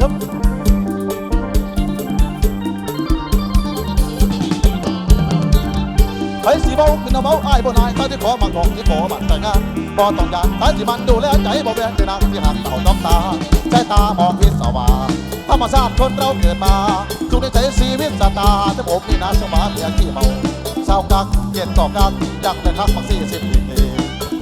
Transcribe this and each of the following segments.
ฮึบไผสีเบาขึ้นเอาเบาอ้ายบ่นายตาที่ขอมาของที่ขอบัตรแต่งงานบ่ต้องยานตาที่มันดูแลใจบ่แบ่งที่นางที่หักเต่าต้องตาใจตามองพิศวาธรรมชาติคนเราเกิดมาทุกในใจชีวิตสตาแต่ผมนี่นะสมาเมียที่เมาเศร้ากักเกลียดก่อกักอยากแต่ทักมักสี่สิบปี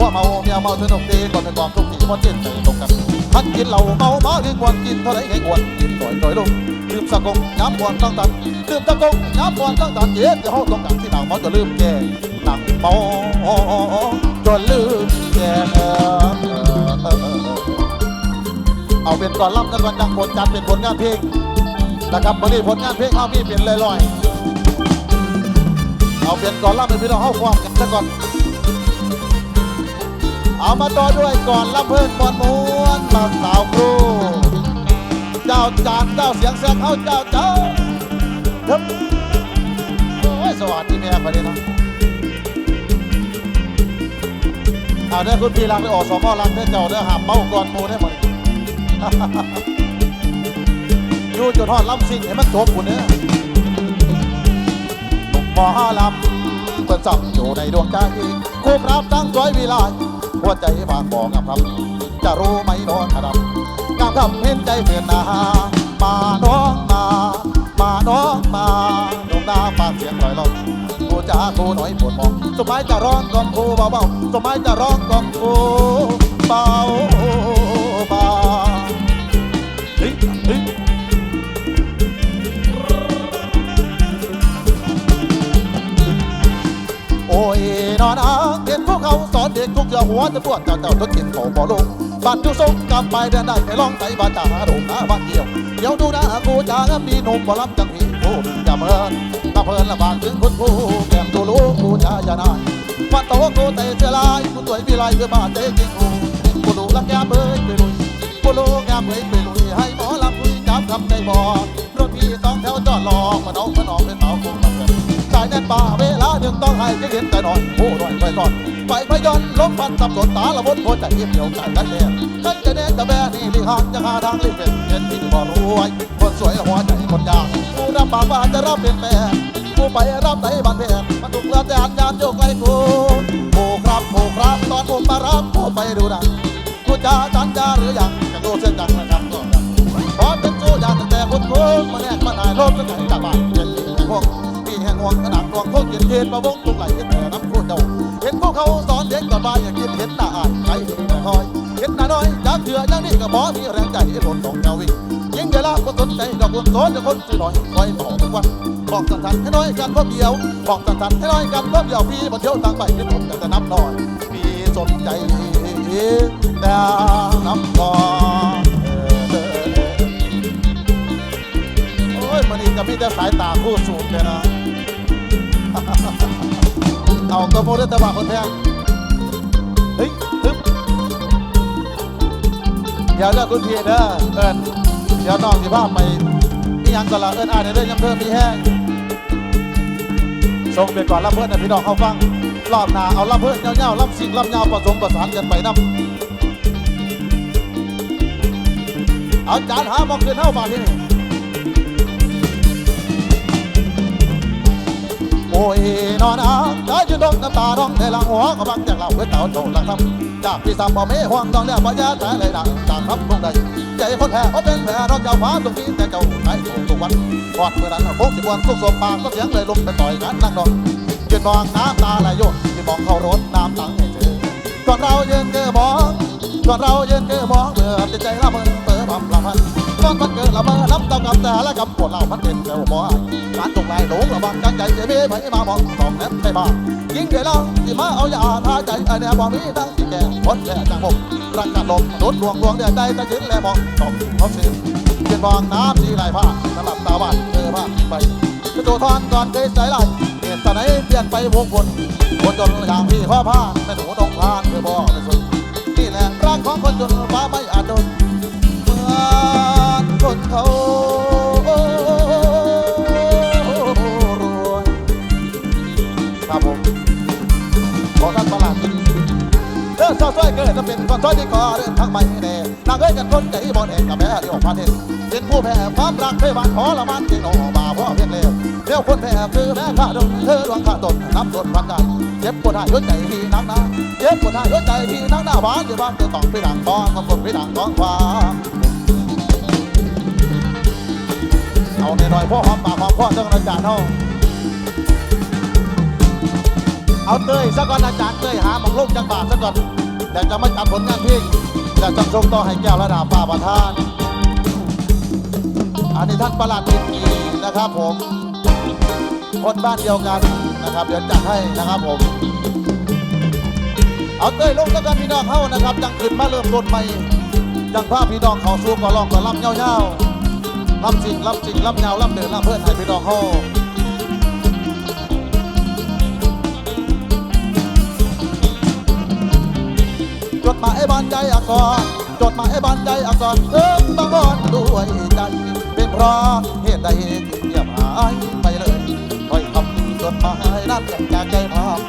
ว่าเมาเมียเมาจนตกตีก่อนเป็นความทุกที่มันเจ็บใจตรงกันพันกินเหล้าเมามาถึงวันกินเท่าไรให้อ้วนกินต่อยต่อยลงดื่มสะกงย้ำบวนต้องตันดื่มสะกงย้ำบวนต้องตันเย็ดจะห้องตรงกันที่หนังเมาจะลืมแก่หนังเมาจนลืมแก่เอาเป็นก่อนล่ำกันวันดังผลจัดเป็นผลงานเพลงนะครับวันนี้ผลงานเพลงเอามีเป็นลอยๆเอาเป็นก่อนล่ำเป็นพี่น้องเข้าความกันซะก่อน เอามาต่อด้วยก่อนลำเพิ่นบอนม้วนบางสาวครูเจ้าจานเจ้าเสียงแสงเขาเจ้าเจ้าครับโอ้ยสวัสดีแม่พอดีเนะเอาเด้อคุณพี่รักไปออกสมอรักเด้อเจ้าเด้อหามเมาก่อนหมูได้หมดอยู่จนทอดลำสิ่งให้มันจบคุณเด้อหมอลำเปิดจับอยู่ในดวงใจคู่ปรับตั้งสวยวิไล หัวใจบางบอกงามครับจะรู้ไหมนอนครับงามคำเห็นใจเพื่อนนามาน้องมา มาน้องมาดวงดาวปากเสียงลอยลอยกูจะกูหน่อยปวดมองสมัยจะร้องกองกูเบาๆสมัยจะร้องกองกูเบา กทุกอย่างหัวจะปวดเจ้าเจ้าทุกกินเขาบ่ลงบ้านอยู่งกลับไปเดินได้ไปลองใจบ้านจ่าโด่งนาบ้านเกี่ยวเดี๋ยวดูนะกูจางมีหนุ่มบ่รับจังพี่กูอย่าเมินถ้าเพลินละบางถึงคุณผู้แก้มดูรู้กูจะอย่านายวันโตกูเตะเจลายกูตัววิไลคือบ้านเตะจริงกูกูดูละแก้มเอ้ยไปลุยกูรู้แก้มเอ้ยไปลุยให้หมอลำคุยจับคำใจบ่รถพี่ต้องแถวจอดรอมาน้องมาน้องเป็นเต่าคงมาเกิดายแน่นป่าเวลาหนึ่งต้องให้จะเห็นแต่นอนโอ้หน่อยไปก่อนไปพยอนล้มพันสับสนตาละบนหัวใจเยี่ยมเดียวใจกันแน่ใครจะแน่จะแบนี่ลีหางจะหาทางรีบเป็นเห็นที่บ่รวยคนสวยหัวใจคนยากผู้รับปากว่าจะรับเป็นแม่ผู้ไปรับไหนบ้านแพงมันถูกละแดนยานโยกไกลกูโอ้ครับโอ้ครับตอนผมมารับผมไปดูดังกูจะจันจาหรือยังจะดูเส้นจังนะครับก็ยังขอเป็นโซยาแต่คนโค้งมาแนกมาหายรถตั้งแต่จากบ้าน ห่งห่วงขนาดดวงพวกเย็นเย็นมาบงตรงไหลแต่น้ำโคตรเจ้าเห็นพวกเขาสอนเด็กก่อนมาอย่าคิดเห็นหน้าอ่านใครเห็นแต่คอย เห็นหน้าน้อยจากเถื่อยังนี่ก็บอมีแรงใจให้หล่นตองเจ้าวิ่งยิงเวลาก็สนใจดอกบุญสอนจะคนสื่อหน่อยคอยบอกทุกวันบอกสันๆให้น้อยกันพบเดียว บอกสันๆให้น้อยกันพบเดียวพี่มาเที่ยวต่างไปที่ผมอยากจะนับน้อยพี่สนใจแต่นับก่อ ยมันนี่ก็มีแต่สายตาคู่สูงเลยนะ เอากระโปรงได้ตะบะคนแพงเฮ้ยฮึบเดี๋ยวเด้อคุณพี่เด้อเอิญเดี๋ยวน้องสิพาไปนี่ยังก็ละเอิญอ่านในเรื่อยังเพิ่มมีแห้งส่งไปก่อนรับเพื่อนนะพี่น้องเขาฟัง รอบหน้าเอารับเพื่อนเงาๆรับสิ่งรับเงาผสมประสานกันไปนำเอาจานหาบอกคืนเท่าบาทีนี่ โอ้ยนอนอ่างใจยืนดงน้ำตาร้องในหลังหัวก็บังจากเราเพื่อเต่าโจรหลังทำจากพี่สามบ่ไม่ห่วงต้องเรียกว่ายาแต่เลยดังจากทับลงใดใจคนแพ้เขาเป็นแผลร้องเจ้าฟ้าตรงนี้แต่เจ้าไหนถูกทุกวันกอดเมื่อนั้นโค้งสิบวันสุกสมปากก็เสียงเลยลงไปต่อยกันนั่งนอนยืนมองน้ำตาไหลโยนยืนมองเขารถน้ำตังให้เจอก่อนเรายืนเกอมองก่อนเรายืนเกอมองเมื่อจิตใจละเมอเปิดบำละพัน ก้อนมันเกิดละเมอน้ำตากับแต่และกับปวดเราพันเป็นเจ้าหมอการตกไหลหลงระวังจังใจเสียบีไปมามองสองแนบไปมายิงเดี๋ยวเราที่มาเอายาทาใจไอเนี่ยบอกมีทั้งที่แก่พ้นแก่จังบกรักกันลมโดนดวงดวงเดือดใจตะยืนแลมองสองเขาเสียเพียนบองน้ำที่ไหลผ่านสลับตาบ้านเจอบ้านไปกระโดดทอนก่อนเคยใสไหลเหตุไหนเปลี่ยนไปวกวนคนจนอย่างพี่ข้อผ้าแม่หนูต้องพานเธอบอกไม่สุดนี่แหละรักของคนจนฟ้าไม่อาจโดน คนเขารวยครับผมขอท่านประหลัดเออซอสวยเกิดจะเป็นคนช่วยที่คอเดินทางไม่แน่นางเอ้ยกันคนใจบ่แน่กับแม่เดียวพันเห็นเป็นผู้แพ้ความรักเพวันขอละมันที่โนมาเพราะเพียงเลวเดี๋ยวคนแพ้คือแม่ข้าดงเธอดวงข้าตนนับตนพันกันเจ็บปวดหายหัวใจพี่นักหนาเจ็บปวดหายหัวใจพี่นักหนาหวานอยู่บ้านจะต้องไปดังบ้องกับคนไปดังบ้องฟ้า เอาหน่อยๆพ่อหอมปากหอมคอเจ้าอาจารย์เฮาเอาเตยสักก่อนอาจารย์เตยหาหมองลูกจังบาทสักก่อนแต่จะไม่จำผลงานเพลงแต่จะส่งต่อให้แก้วระดับป่าประธาน อันนี้ท่านประหลัดอินทรีนะครับผมคนบ้านเดียวกันนะครับเดี๋ยวจัดให้นะครับผม เอาเตยลงแล้วกันพี่น้องเข้านะครับ จังขึ้นมาเริ่มต้นใหม่จังพาพพี่น้องเขาสู้ก่อลองก่อลำเงาๆ ลำจริงลำจริงลำยาวลำเดินลำเพื่อนให้พี่น้องเขาจดหมายบานใจอักษรจดหมายบานใจอักษรเอิมบังอ่อนด้วยใจเป็นเพราะเหตุใดจึงเงียบหายไปเลยถ้อยคำจดหมายนั้นจากใจพาม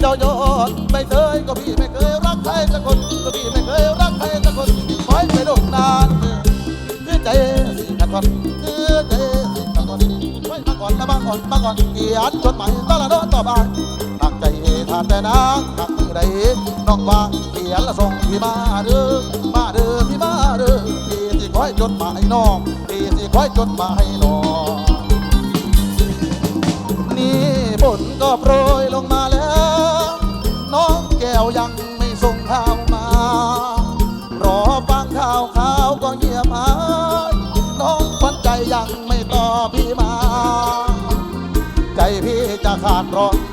เจ้าโยนไม่เคยก็พี่ไม่เคยรักใครสักคนก็พี่ไม่เคยรัก อนนะมาก่อนมาก่อนเกียรติจดหมายตละโดต่อไปตั้งใจทานแต่นางหักมือใดน้องว่าเขียนละส่งพี่มาเด้อมาเด้อพี่มาเด้อพี่สิคอยจดหมายน้องพี่สิคอยจดหมายน้องนี่ฝนก็โปรยลงมาแล้ว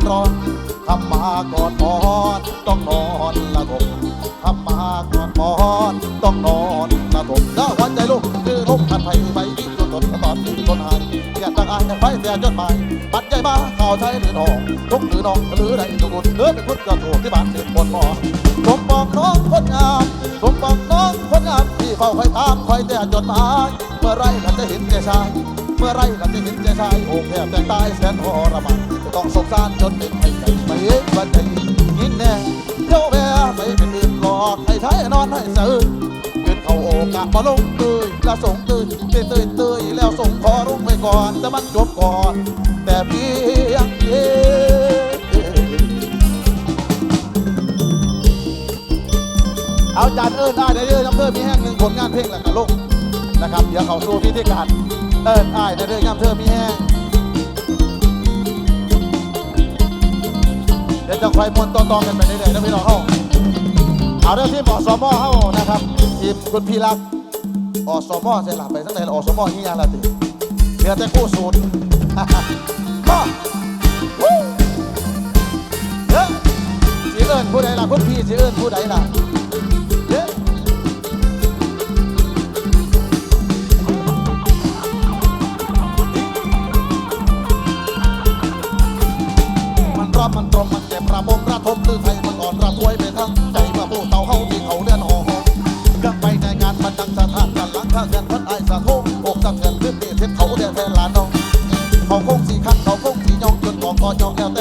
ร้อนทำมาก่อนนอนต้องนอนละทมทำมาก่อนนอนต้องนอนละทมแล้ววันใจลูกคือลมพัดไปไปวิ่งจนตนตอนที่คนหายอยากตั้งอายไปแต่จดหมายปัดใจมาข่าวไทยหรือน้องทุกหรือน้องหรือใดทุกคนเลือเป็นพุทธกระถูกที่บ้านเด็กคนหมอสมปองน้องคนงามสมปองน้องคนงามที่เฝ้าคอยตามคอยแต่จดหมายเมื่อไรเราจะเห็นแก่ชายเมื่อไรเราจะเห็นใจชายโอ้แทบแต่ตายแสนทรมาน ต้องสงสารจนเป็นให้ใจไม่เอ็นวันใจยินแน่เที่ยวแม่ไปเป็นอื่นหลอกให้ใช้นอนให้เสือขึ้นเขาโอกาสมาลงเตยแล้วส่งเตยเตยเตยเตยแล้วส่งขอรุ่งไปก่อนแต่มันจบก่อน แต่เพียงเดีเอาจานเอิญได้เด้อน้ำเพิ่มมีแห้งหนึ่งผลงานเพลงหละกับลูกนะครับเดี๋ยวเขาสู้พิธีการเอิญอ้ายในเรื่องย่ำเธอมีแห้ง ดี๋ยวจะคอยมวนตอนๆกันไปเรื่อยๆนะพี่น้องเขาเอาเรื่องที่อสมอเขานะครับทีมคุณพี่รักอสมอเสร็จหลับไปตั้งแต่อสมนี่ยังละติเหลือแต่กู้ศูนย์มาเด้อสิเอิญผู้ใดล่ะคุณพี่สิเอิญผู้ใดล่ะ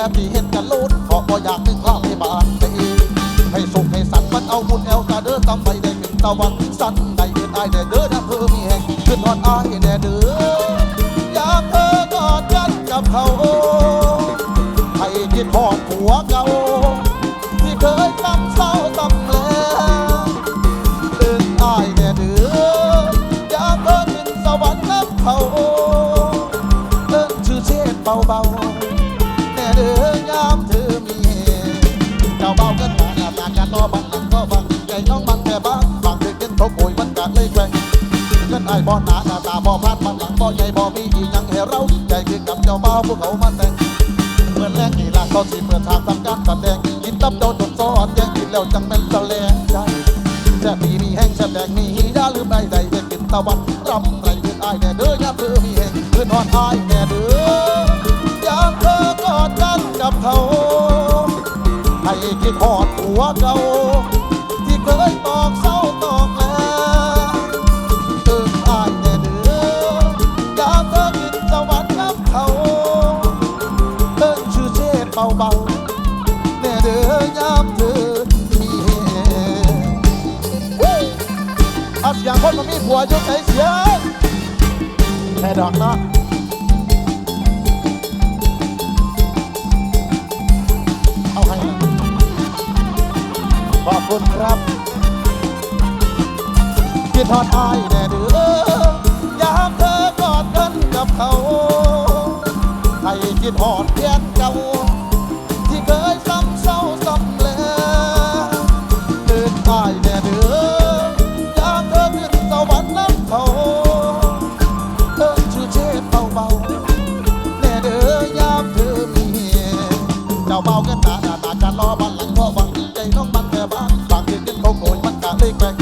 อยองแล้วแต่พี่เห็นกันโลดขอบ่อยากนึงข้าวให้บานไปให้สุขให้สันมันเอาบุญแอลกาเด้อตำไปได้เป็นตะวันสันได้เดินไอายแต่เด้อนะเพื่อมีแห่งขึ้นฮอดอายแน่เด้ออยากเธอกอดกันกับเขาให้คิดหอดผัวเก่าที่เคยตำเศร้าตำ เขาป่วยมันกะเลยแกว่งเงินไอ้บ่หนาหน้าตาบ่พานมันหลังบ่ใหญ่บ่มีอีหยังให้เราใจคือกับเจ้าบ่าวพวกเขามาแต่งเมื่อแรกนี่ล่ะเขาสิเปิดทางทำการแสดงกินตับเจ้าจนซ้อนแย่งกินแล้วจังแม่นตะแลงใจแซ่บมีมีแห้งแซ่บแดงมียาลืมไอ้ใดได้กินตะวันรำไรเงินไอ้แน่เด้อยามเธอมีแห้งคืนฮอดไอ้แน่เด้อยามเธอกอดกันกับเขาให้คิดฮอดหัวเก่าที่เคย เอาเสียงคนมามีผัวจุดใจเสียงแค่ดอกเนาะเอาให้ขอบคุณครับคิดทอดอายแน่เด้อยามเธอกอดกันกับเขาให้คิดหอดเพียนเก่า โกยมันกะเลกว่ง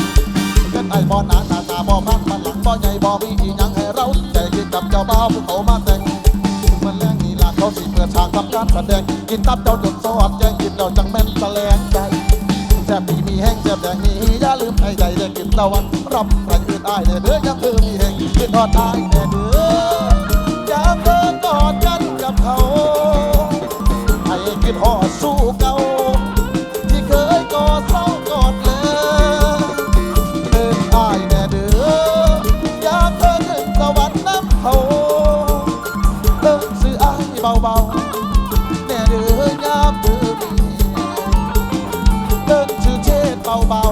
เกินไอ้บ่หนาหน้าตาบ่พันมันหลังบ่ใหญ่บ่มีอีหยังให้เราใจกินกับเจ้าบ่าวผู้เขามาแต่งมันแรงนี่ล่ะเขาสิเปิดฉากทำการแสดง กินตับเจ้าจนสอดแจ้งกินเราจังแม่นแสลงใจแซ่บดีมีแห้งแซ่บแดงมีอย่าลืมไอ้ใจได้กินตะวันรับไรอื่นอ้ายเด้อเด้อยังเธอมีแห้งกินทอดอ้ายแน่เด้อ เ